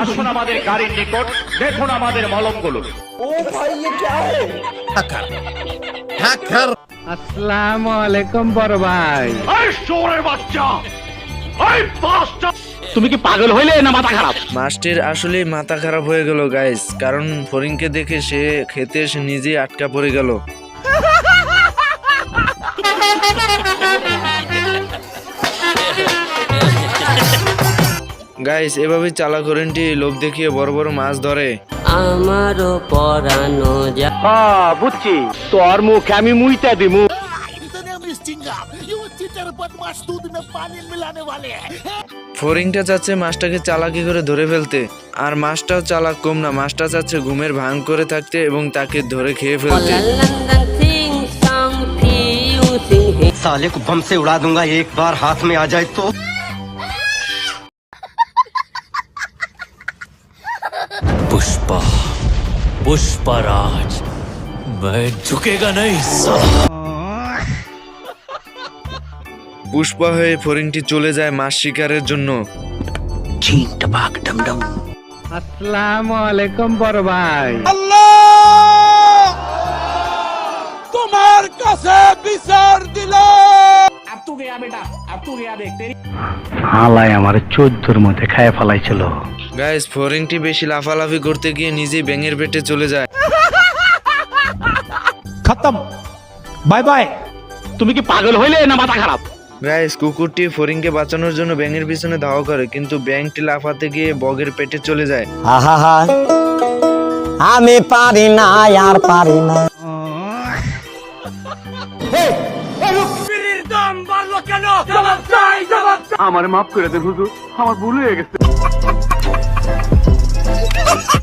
আসুন আমাদের গাড়ির নিকট দেখুন আমাদের মলমগুলো। আসসালামু আলাইকুম বড় ভাই। এই শোরের বাচ্চা! এই পাঁচটা তুমি কি পাগল হইলে না মাথা খারাপ? মাছটির আসলে মাথা খারাপ হয়ে গেল গাইস কারণ ফরিংকে দেখে সে খেতে এসে নিজে আটকা পড়ে গেল। গাইস এভাবে চালা করেনটি লোভ দেখিয়ে বড় বড় মাছ ধরে আমারও পরানো যা হ্যাঁ বুঝছি তোর মুখে আমি মুইতা দিমু ফরিংটা চাচ্ছে মাছটাকে চালাকি করে ধরে ফেলতে আর মাছটাও চালাক কম না মাছটা চাচ্ছে ঘুমের ভাঙ করে থাকতে এবং তাকে ধরে খেয়ে ফেলতে লন্দন সিং সং থিউ সিং হে साले को बम से उड़ा दूंगा एक बार हाथ में आ जाए तो पुष्पा पुष्पराज मैं झुकेगा नहीं পুষ্পা হয়ে ফরিংটি চলে যায় মাছ শিকারের জন্য আসসালামু আলাইকুম বড় ভাই হালাই আমার চোদ্দোর মধ্যে খায় ফেলাইছিল গাইস ফরিংটি বেশি লাফালাফি করতে গিয়ে নিজে ব্যাঙের পেটে চলে যায়। খতম। বাই বাই তুমি কি পাগল হইলে না মাথা খারাপ? গাইস কুকুরটি ফরিংকে বাঁচানোর জন্য ব্যাঙের পিছনে ধাওয়া করে কিন্তু ব্যাঙটি লাফাতে গিয়ে বগের পেটে চলে যায়। আহা হা আমি পারি না আর পারি না। দম কেন? আমার মাফ করে দেন হুজুর আমার ভুল হয়ে গেছে।